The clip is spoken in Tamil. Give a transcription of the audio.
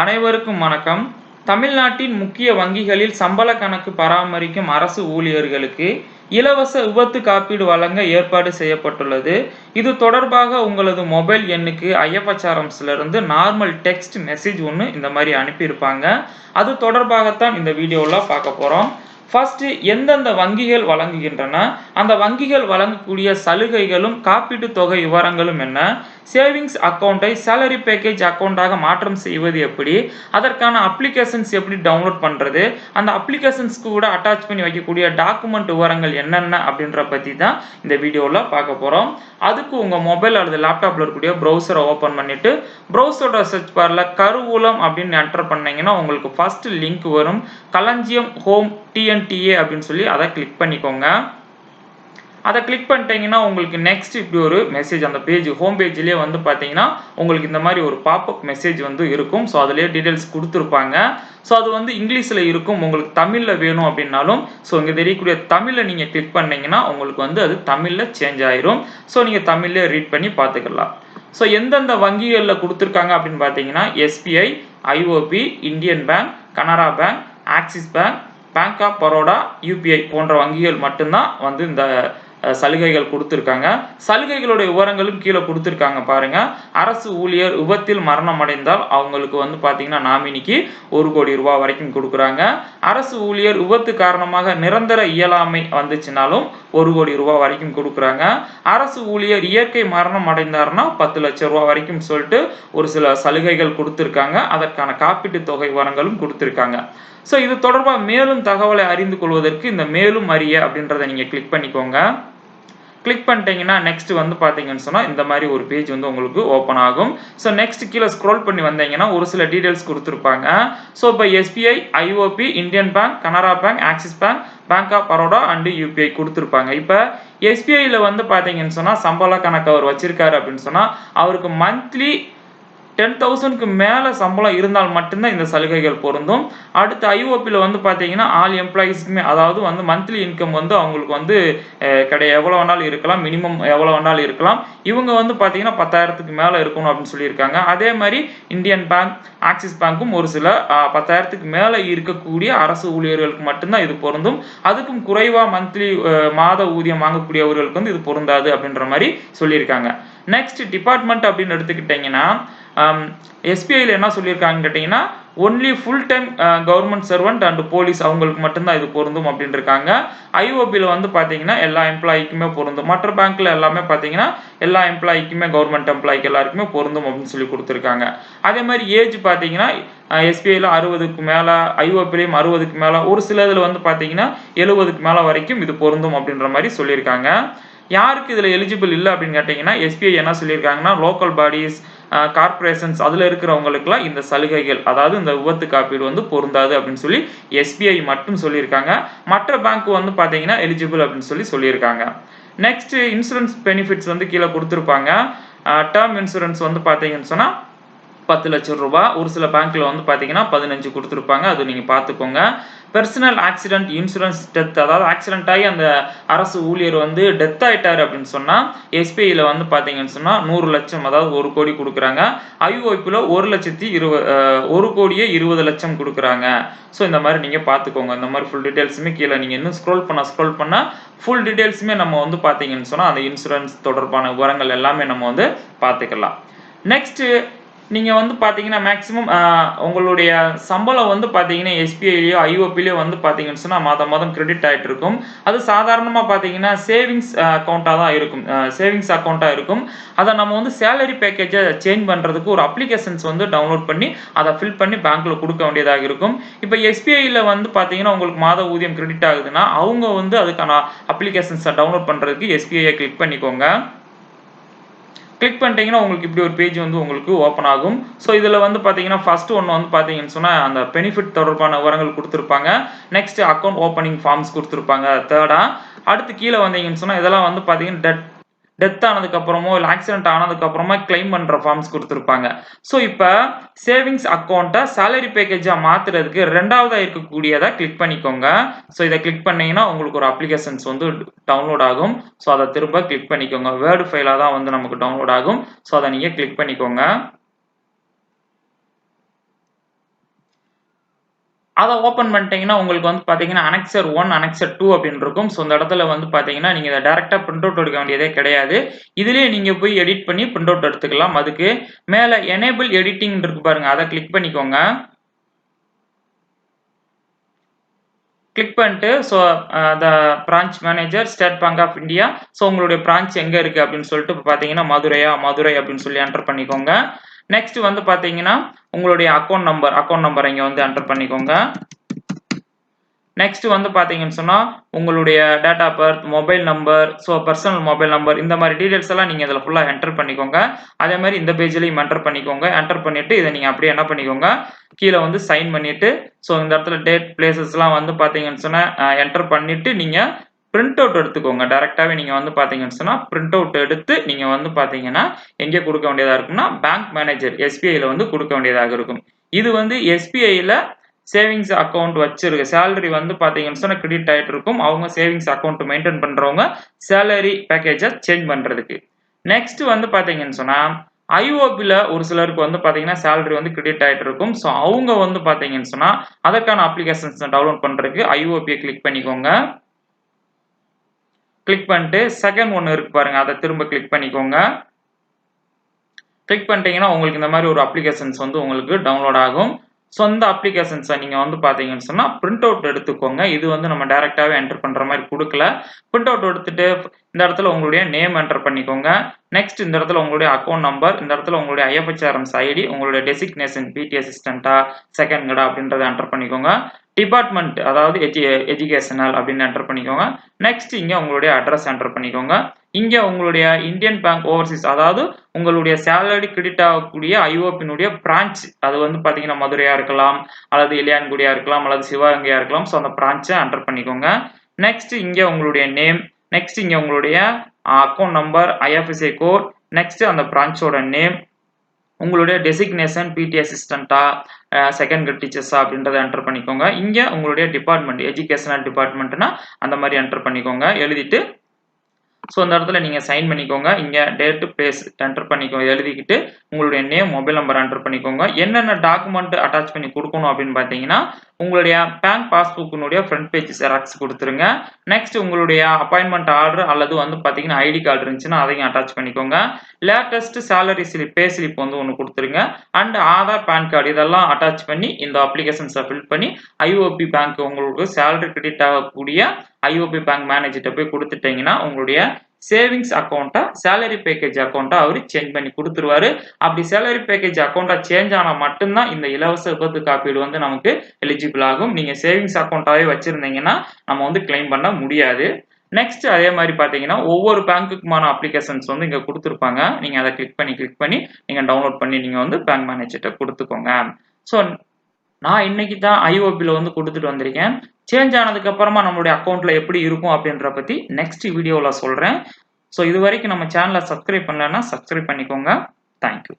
அனைவருக்கும் வணக்கம். தமிழ்நாட்டின் முக்கிய வங்கிகளில் சம்பள கணக்கு பராமரிக்கும் அரசு ஊழியர்களுக்கு இலவச விபத்து காப்பீடு வழங்க ஏற்பாடு செய்யப்பட்டுள்ளது. இது தொடர்பாக உங்களது மொபைல் எண்ணுக்கு ஐஎஃப்எச்ஆர்எம்ஸ்லேருந்து நார்மல் டெக்ஸ்ட் மெசேஜ் ஒன்று இந்த மாதிரி அனுப்பியிருப்பாங்க. அது தொடர்பாகத்தான் இந்த வீடியோவில் பார்க்க போகிறோம் ஃபர்ஸ்ட் எந்தெந்த வங்கிகள் வழங்குகின்றன? அந்த வங்கிகள் வழங்கக்கூடிய சலுகைகளும் காப்பீட்டு தொகை விவரங்களும் என்ன? சேவிங்ஸ் அக்கௌண்ட்டை சேலரி பேக்கேஜ் அக்கௌண்ட்டாக மாற்றம் செய்வது எப்படி? அதற்கான அப்ளிகேஷன்ஸ் எப்படி டவுன்லோட் பண்ணுறது அந்த அப்ளிகேஷன்ஸ்க்கு கூட அட்டாச் பண்ணி வைக்கக்கூடிய டாக்குமெண்ட் விவரங்கள் என்னென்ன அப்படின்ற பற்றி தான் இந்த வீடியோவில் பார்க்க போகிறோம் அதுக்கு உங்கள் மொபைல் அல்லது லேப்டாப்பில் இருக்கக்கூடிய ப்ரௌசரை ஓப்பன் பண்ணிவிட்டு ப்ரௌசரோட சர்ச் பாரில் கருவூலம் அப்படின்னு என்டர் பண்ணிங்கன்னா உங்களுக்கு ஃபஸ்ட்டு லிங்க் வரும். களஞ்சியம் ஹோம் டிஎன்டிஏ அப்படின்னு சொல்லி அதை கிளிக் பண்ணிக்கோங்க. அதை கிளிக் பண்ணிட்டீங்கன்னா உங்களுக்கு நெக்ஸ்ட் இப்படி ஒரு மெசேஜ் அந்த பேஜ் ஹோம் பேஜ்லேயே வந்து பார்த்தீங்கன்னா உங்களுக்கு இந்த மாதிரி ஒரு பாப்அப் மெசேஜ் வந்து இருக்கும். ஸோ அதுலேயே டீட்டெயில்ஸ் கொடுத்துருப்பாங்க. ஸோ அது வந்து இங்கிலீஷில் இருக்கும். உங்களுக்கு தமிழில் வேணும் அப்படின்னாலும் ஸோ இங்கே தெரியக்கூடிய தமிழில் நீங்கள் கிளிக் பண்ணிங்கன்னா உங்களுக்கு வந்து அது தமிழில் சேஞ்ச் ஆயிரும். ஸோ நீங்கள் தமிழ்லேயே ரீட் பண்ணி பார்த்துக்கலாம். ஸோ எந்தெந்த வங்கிகளில் கொடுத்துருக்காங்க அப்படின்னு பார்த்தீங்கன்னா SBI IOB Indian bank Canara bank Axis bank bank of Baroda UPI போன்ற வங்கிகள் மட்டும்தான் வந்து இந்த சலுகைகள் கொடுத்துருக்காங்க. சலுகைகளுடைய விவரங்களும் கீழே கொடுத்துருக்காங்க பாருங்க. அரசு ஊழியர் விபத்தில் மரணம் அடைந்தால் அவங்களுக்கு வந்து பார்த்தீங்கன்னா நாமினிக்கு ஒரு கோடி ரூபாய் வரைக்கும் கொடுக்குறாங்க. அரசு ஊழியர் விபத்து காரணமாக நிரந்தர இயலாமை வந்துச்சுனாலும் ஒரு கோடி ரூபாய் வரைக்கும் கொடுக்குறாங்க. அரசு ஊழியர் இயற்கை மரணம் அடைந்தார்னா பத்து லட்சம் ரூபாய் வரைக்கும் சொல்லிட்டு ஒரு சில சலுகைகள் கொடுத்துருக்காங்க. அதற்கான காப்பீட்டு தொகை விவரங்களும் கொடுத்துருக்காங்க. ஸோ இது தொடர்பாக மேலும் தகவலை அறிந்து கொள்வதற்கு இந்த மேலும் அறிய அப்படின்றத நீங்கள் கிளிக் பண்ணிக்கோங்க. கிளிக் பண்ணிட்டீங்கன்னா நெக்ஸ்ட் வந்து பார்த்தீங்கன்னு சொன்னால் இந்த மாதிரி ஒரு பேஜ் வந்து உங்களுக்கு ஓப்பன் ஆகும். ஸோ நெக்ஸ்ட் கீழே ஸ்க்ரோல் பண்ணி வந்தீங்கன்னா ஒரு சில டீடைல்ஸ் கொடுத்துருப்பாங்க. ஸோ இப்போ SBI IOB Indian bank Canara bank Axis bank bank of Baroda and UPI கொடுத்துருப்பாங்க. இப்போ எஸ்பிஐயில் வந்து பார்த்தீங்கன்னு சொன்னால் சம்பள கணக்கு அவர் வச்சிருக்காரு அப்படின்னு சொன்னால் அவருக்கு மந்த்லி டென் தௌசண்ட்க்கு மேலே சம்பளம் இருந்தால் மட்டும்தான் இந்த சலுகைகள் பொருந்தும். அடுத்து ஐஓபியில் வந்து பார்த்தீங்கன்னா ஆல் எம்ப்ளாயீஸ்க்குமே அதாவது வந்து மந்த்லி இன்கம் வந்து அவங்களுக்கு வந்து அஹ், கிடையாது எவ்வளோ வேணாலும் இருக்கலாம் மினிமம் எவ்வளோ வேணாலும் இருக்கலாம். இவங்க வந்து பார்த்தீங்கன்னா பத்தாயிரத்துக்கு மேலே இருக்கணும் அப்படின்னு சொல்லியிருக்காங்க. அதே மாதிரி இந்தியன் பேங்க் ஆக்சிஸ் பேங்க்கும் ஒரு சில பத்தாயிரத்துக்கு மேலே இருக்கக்கூடிய அரசு ஊழியர்களுக்கு மட்டும்தான் இது பொருந்தும். அதுக்கும் குறைவாக மந்த்லி மாத ஊதியம் வாங்கக்கூடியவர்களுக்கு வந்து இது பொருந்தாது அப்படின்ற மாதிரி சொல்லியிருக்காங்க. நெக்ஸ்ட் டிபார்ட்மெண்ட் அப்படின்னு எடுத்துக்கிட்டிங்கன்னா எஸ்பிஐயில் என்ன சொல்லியிருக்காங்கன்னு கேட்டிங்கன்னா only full time government servant and police அவங்களுக்கு மட்டும்தான் இது பொருந்தும் அப்படின்னு இருக்காங்க ஐஓபியில் வந்து பார்த்தீங்கன்னா எல்லா எம்ப்ளாய்க்குமே பொருந்தும். மற்ற பேங்க்கில் எல்லாமே பார்த்தீங்கன்னா எல்லா எம்ப்ளாய்க்குமே கவர்மெண்ட் எம்ப்ளாய்க்கு எல்லாருக்குமே பொருந்தும் அப்படின்னு சொல்லி கொடுத்துருக்காங்க. அதே மாதிரி ஏஜ் பார்த்தீங்கன்னா எஸ்பிஐயில் அறுபதுக்கு மேலே ஐஓபிலையும் அறுபதுக்கு மேலே ஒரு சில இதில் வந்து பார்த்தீங்கன்னா எழுபதுக்கு மேலே வரைக்கும் இது பொருந்தும் அப்படின்ற மாதிரி சொல்லியிருக்காங்க. யாருக்கு இதில் எலிஜிபிள் இல்லை அப்படின்னு கேட்டிங்கன்னா எஸ்பிஐ என்ன சொல்லியிருக்காங்கன்னா லோக்கல் பாடிஸ் கார்பரேஷன்ஸ் அதில் இருக்கிறவங்களுக்குலாம் இந்த சலுகைகள் அதாவது இந்த விபத்து காப்பீடு வந்து பொருந்தாது அப்படின்னு சொல்லி எஸ்பிஐ மட்டும் சொல்லியிருக்காங்க. மற்ற பேங்க் வந்து பார்த்தீங்கன்னா எலிஜிபிள் அப்படின்னு சொல்லி சொல்லியிருக்காங்க. நெக்ஸ்ட் இன்சூரன்ஸ் பெனிஃபிட்ஸ் வந்து கீழே கொடுத்துருப்பாங்க. டேர்ம் இன்சூரன்ஸ் வந்து பார்த்தீங்கன்னு சொன்னால் பத்து லட்சம் ரூபா. ஒரு சில பேங்க்ல வந்து பார்த்தீங்கன்னா பதினஞ்சு கொடுத்துருப்பாங்க. அது நீங்கள் பார்த்துக்கோங்க பர்சனல் ஆக்சிடென்ட் இன்சூரன்ஸ் டெத் அதாவது ஆக்சிடென்ட் ஆகி அந்த அரசு ஊழியர் வந்து டெத் ஆயிட்டாரு அப்படின்னு சொன்னால் எஸ்பிஐயில் வந்து பார்த்தீங்கன்னு சொன்னால் நூறு லட்சம் அதாவது ஒரு கோடி கொடுக்குறாங்க. ஐஓபியில் ஒரு லட்சத்தி இருபது ஒரு கோடியே இருபது லட்சம் கொடுக்குறாங்க. ஸோ இந்த மாதிரி நீங்கள் பார்த்துக்கோங்க இந்த மாதிரி ஃபுல் டீட்டெயில்ஸுமே கீழே நீங்கள் இன்னும் ஸ்க்ரோல் பண்ண ஸ்க்ரோல் பண்ணால் ஃபுல் டீட்டெயில்ஸுமே நம்ம வந்து பார்த்தீங்கன்னு சொன்னால் அந்த இன்சூரன்ஸ் தொடர்பான விவரங்கள் எல்லாமே நம்ம வந்து பார்த்துக்கலாம் நெக்ஸ்ட் நீங்கள் வந்து பார்த்தீங்கன்னா மேக்ஸிமம் உங்களுடைய சம்பளம் வந்து பார்த்தீங்கன்னா எஸ்பிஐலையோ ஐஓபிலையோ வந்து பார்த்தீங்கன்னு சொன்னால் மாதம் மாதம் கிரெடிட் ஆகிட்டு இருக்கும் அது சாதாரணமாக பார்த்தீங்கன்னா சேவிங்ஸ் அக்கௌண்ட்டாக தான் இருக்கும். சேவிங்ஸ் அக்கௌண்ட்டாக இருக்கும். அதை நம்ம வந்து சேலரி பேக்கேஜை சேஞ்ச் பண்ணுறதுக்கு ஒரு அப்ளிகேஷன்ஸ் வந்து டவுன்லோட் பண்ணி அதை ஃபில் பண்ணி பேங்க்கில் கொடுக்க வேண்டியதாக இருக்கும். இப்போ எஸ்பிஐயில் வந்து பார்த்தீங்கன்னா உங்களுக்கு மாத ஊதியம் கிரெடிட் ஆகுதுன்னா அவங்க வந்து அதுக்கான அப்ளிகேஷன்ஸை டவுன்லோட் பண்ணுறதுக்கு எஸ்பிஐயை கிளிக் பண்ணிக்கோங்க. கிளிக் பண்ணிட்டீங்கன்னா உங்களுக்கு இப்படி ஒரு பேஜ் வந்து உங்களுக்கு ஓப்பன் ஆகும். ஸோ இதில் வந்து பார்த்தீங்கன்னா ஃபஸ்ட்டு ஒன்று வந்து பார்த்தீங்கன்னு சொன்னால் அந்த பெனிஃபிட் தொடர்பான விவரங்கள் கொடுத்துருப்பாங்க. நெக்ஸ்ட் அக்கௌண்ட் ஓப்பனிங் ஃபார்ம்ஸ் கொடுத்துருப்பாங்க. தேர்டாக அடுத்து கீழே வந்தீங்கன்னு சொன்னால் இதெல்லாம் வந்து பார்த்தீங்கன்னா டெட் டெத் ஆனதுக்கு அப்புறமோ இல்லை ஆக்சிடென்ட் ஆனதுக்கு அப்புறமா கிளைம் பண்ற ஃபார்ம்ஸ் கொடுத்துருப்பாங்க. ஸோ இப்போ சேவிங்ஸ் அக்கௌண்ட்டை சேலரி பேக்கேஜாக மாத்துறதுக்கு ரெண்டாவதாக இருக்கக்கூடியதை கிளிக் பண்ணிக்கோங்க. ஸோ இதை கிளிக் பண்ணீங்கன்னா உங்களுக்கு ஒரு அப்ளிகேஷன்ஸ் வந்து டவுன்லோட் ஆகும். ஸோ அதை திரும்ப கிளிக் பண்ணிக்கோங்க. வேர்டு ஃபைலாக தான் வந்து நமக்கு டவுன்லோட் ஆகும். ஸோ அதை நீங்கள் கிளிக் பண்ணிக்கோங்க. அதை ஓப்பன் பண்ணிட்டீங்கன்னா உங்களுக்கு வந்து பார்த்தீங்கன்னா அனெக்சர் ஒன் அனெக்சர் டூ அப்படின்னு இருக்கும். ஸோ இந்த இடத்துல வந்து பார்த்தீங்கன்னா நீங்கள் இதை டேரெக்டாக பிரிண்ட் அவுட் எடுக்க வேண்டியதே கிடையாது. இதுலேயே நீங்கள் போய் எடிட் பண்ணி பிரிண்ட் அவுட் எடுத்துக்கலாம். அதுக்கு மேலே எனேபிள் எடிட்டிங் இருக்கு பாருங்க. அதை கிளிக் பண்ணிக்கோங்க. கிளிக் பண்ணிட்டு so the branch manager State Bank of India so உங்களுடைய பிரான்ச் எங்கே இருக்குது அப்படின்னு சொல்லிட்டு இப்போ பார்த்தீங்கன்னா மதுரையா மதுரை அப்படின்னு சொல்லி என்டர் பண்ணிக்கோங்க. நெக்ஸ்ட் வந்து பார்த்தீங்கன்னா உங்களுடைய அக்கௌண்ட் நம்பர் அக்கௌண்ட் நம்பர் இங்கே வந்து என்டர் பண்ணிக்கோங்க. நெக்ஸ்ட் வந்து பார்த்தீங்கன்னு சொன்னால் உங்களுடைய date of birth mobile number so personal mobile number இந்த மாதிரி டீடைல்ஸ் எல்லாம் நீங்கள் இதில் ஃபுல்லாக என்டர் பண்ணிக்கோங்க. அதே மாதிரி இந்த பேஜ்லேயும் என்டர் பண்ணிக்கோங்க. என்டர் பண்ணிட்டு இதை நீங்கள் அப்படியே என்ன பண்ணிக்கோங்க? கீழே வந்து சைன் பண்ணிட்டு ஸோ இந்த இடத்துல டேட் பிளேசஸ்லாம் வந்து பார்த்தீங்கன்னு சொன்னால் என்டர் பண்ணிட்டு நீங்கள் பிரிண்ட் அவுட் எடுத்துக்கோங்க. டேரெக்டாகவே நீங்கள் வந்து பார்த்தீங்கன்னு சொன்னால் பிரிண்ட் அவுட் எடுத்து நீங்கள் வந்து பார்த்தீங்கன்னா எங்கே கொடுக்க வேண்டியதாக இருக்கும்னா பேங்க் மேனேஜர் எஸ்பிஐயில் வந்து கொடுக்க வேண்டியதாக இருக்கும். இது வந்து எஸ்பிஐயில் சேவிங்ஸ் அக்கௌண்ட் வச்சிருக்கு. சேலரி வந்து பார்த்தீங்கன்னு சொன்னால் கிரெடிட் ஆகிட்டு இருக்கும். அவங்க சேவிங்ஸ் அக்கௌண்ட் மெயின்டைன் பண்ணுறவங்க சேலரி பேக்கேஜை சேஞ்ச் பண்ணுறதுக்கு நெக்ஸ்ட் வந்து பார்த்தீங்கன்னு சொன்னால் ஐஓபியில் ஒரு சிலருக்கு வந்து பார்த்தீங்கன்னா சேலரி வந்து கிரெடிட் ஆகிட்டு இருக்கும். ஸோ அவங்க வந்து பார்த்தீங்கன்னு சொன்னால் அதற்கான அப்ளிகேஷன்ஸ் டவுன்லோட் பண்ணுறதுக்கு ஐஓபியை கிளிக் பண்ணிக்கோங்க. கிளிக் பண்ணிட்டு செகண்ட் ஒன்று இருக்கு பாருங்க. அதை திரும்ப கிளிக் பண்ணிக்கோங்க. கிளிக் பண்ணிட்டீங்கன்னா உங்களுக்கு இந்த மாதிரி ஒரு அப்ளிகேஷன்ஸ் வந்து உங்களுக்கு டவுன்லோட் ஆகும். ஸோ இந்த அப்ளிகேஷன்ஸை நீங்கள் வந்து பார்த்தீங்கன்னு சொன்னால் பிரிண்ட் அவுட் எடுத்துக்கோங்க. இது வந்து நம்ம டேரெக்டாகவே என்டர் பண்ணுற மாதிரி கொடுக்கல. பிரிண்ட் அவுட் எடுத்துட்டு இந்த இடத்துல உங்களுடைய நேம் என்டர் பண்ணிக்கோங்க. நெக்ஸ்ட் இந்த இடத்துல உங்களுடைய அக்கௌண்ட் நம்பர் இந்த இடத்துல உங்களுடைய ஐஎஃப்ஹெச்ஆர்எம்ஸ் ஐடி உங்களுடைய டெசிக்னேஷன் பிடி அசிஸ்டண்ட்டா செகண்ட் கடா அப்படின்றத என்டர் பண்ணிக்கோங்க. டிபார்ட்மெண்ட் அதாவது எஜு எஜுகேஷனல் அப்படின்னு என்டர் பண்ணிக்கோங்க. நெக்ஸ்ட் இங்கே உங்களுடைய அட்ரஸ் என்டர் பண்ணிக்கோங்க. இங்கே உங்களுடைய இந்தியன் பேங்க் ஓவர்சீஸ் அதாவது உங்களுடைய சேலரி கிரெடிட் ஆகக்கூடிய ஐஓபியினுடைய பிரான்ச் அது வந்து பார்த்தீங்கன்னா மதுரையாக இருக்கலாம் அல்லது இளையான்குடியாக இருக்கலாம் அல்லது சிவகங்கையாக இருக்கலாம். ஸோ அந்த பிரான்ச்சை என்டர் பண்ணிக்கோங்க. நெக்ஸ்ட் இங்கே உங்களுடைய நேம் நெக்ஸ்ட் இங்கே உங்களுடைய account number IFSC code next அந்த பிரான்ச்சோட நேம் உங்களுடைய டெசிக்னேஷன் பிடி அசிஸ்டண்ட்டா செகண்ட் கிரேட் டீச்சர்ஸா அப்படின்றத என்டர் பண்ணிக்கோங்க. இங்கே உங்களுடைய டிபார்ட்மெண்ட் எஜுகேஷனல் டிபார்ட்மெண்ட்னா அந்த மாதிரி என்டர் பண்ணிக்கோங்க. எழுதிட்டு ஸோ அந்த இடத்துல நீங்கள் சைன் பண்ணிக்கோங்க. இங்கே டேட்டு பிளேஸ் என்டர் பண்ணிக்கோங்க எழுதிக்கிட்டு உங்களுடைய நேம் மொபைல் நம்பர் என்டர் பண்ணிக்கோங்க. என்னென்ன டாக்குமெண்ட் அட்டாச் பண்ணி கொடுக்கணும் அப்படின்னு பார்த்தீங்கன்னா உங்களுடைய பேங்க் பாஸ்புக்கினுடைய ஃப்ரண்ட் பேஜ் ஜெராக்ஸ் கொடுத்துருங்க. நெக்ஸ்ட் உங்களுடைய அப்பாயின்மெண்ட் ஆர்டர் அல்லது வந்து பார்த்தீங்கன்னா ஐடி கார்டு இருந்துச்சுன்னா அதையும் அட்டாச் பண்ணிக்கோங்க. Latest salary slip pay slip வந்து ஒன்று கொடுத்துருங்க. அண்ட் ஆதார் பேன் கார்டு இதெல்லாம் அட்டாச் பண்ணி இந்த அப்ளிகேஷன்ஸை ஃபில் பண்ணி ஐஓபி பேங்க் உங்களுக்கு சேலரி கிரெடிட் ஆகக்கூடிய ஐஓபி பேங்க் மேனேஜர்கிட்ட போய் கொடுத்துட்டீங்கன்னா உங்களுடைய சேவிங்ஸ் அக்கௌண்ட்டை சேலரி பேக்கேஜ் அக்கௌண்ட்டை அவர் சேஞ்ச் பண்ணி கொடுத்துருவாரு. அப்படி சேலரி பேக்கேஜ் அக்கௌண்ட்டை சேஞ்ச் ஆனால் மட்டும்தான் இந்த இலவச விபத்து காப்பீடு வந்து நமக்கு எலிஜிபிள் ஆகும். நீங்கள் சேவிங்ஸ் அக்கௌண்ட்டாகவே வச்சுருந்தீங்கன்னா நம்ம வந்து கிளைம் பண்ண முடியாது. நெக்ஸ்ட் அதே மாதிரி பார்த்தீங்கன்னா ஒவ்வொரு பேங்க்குக்குமான அப்ளிகேஷன்ஸ் வந்து இங்கே கொடுத்துருப்பாங்க. நீங்கள் அதை கிளிக் பண்ணி கிளிக் பண்ணி நீங்கள் டவுன்லோட் பண்ணி நீங்கள் வந்து பேங்க் மேனேஜர்கிட்ட கொடுத்துக்கோங்க. ஸோ நான் இன்னைக்கு தான் ஐஓபியில் வந்து கொடுத்துட்டு வந்திருக்கேன். சேஞ்ச் ஆனதுக்கு அப்புறமா நம்மளுடைய அக்கௌண்ட்ல எப்படி இருக்கும் அப்படின்ற பத்தி நெக்ஸ்ட் வீடியோவில் சொல்றேன். ஸோ இது வரைக்கும் நம்ம சேனலை சப்ஸ்கிரைப் பண்ணலன்னா சப்ஸ்கிரைப் பண்ணிக்கோங்க. தேங்க்யூ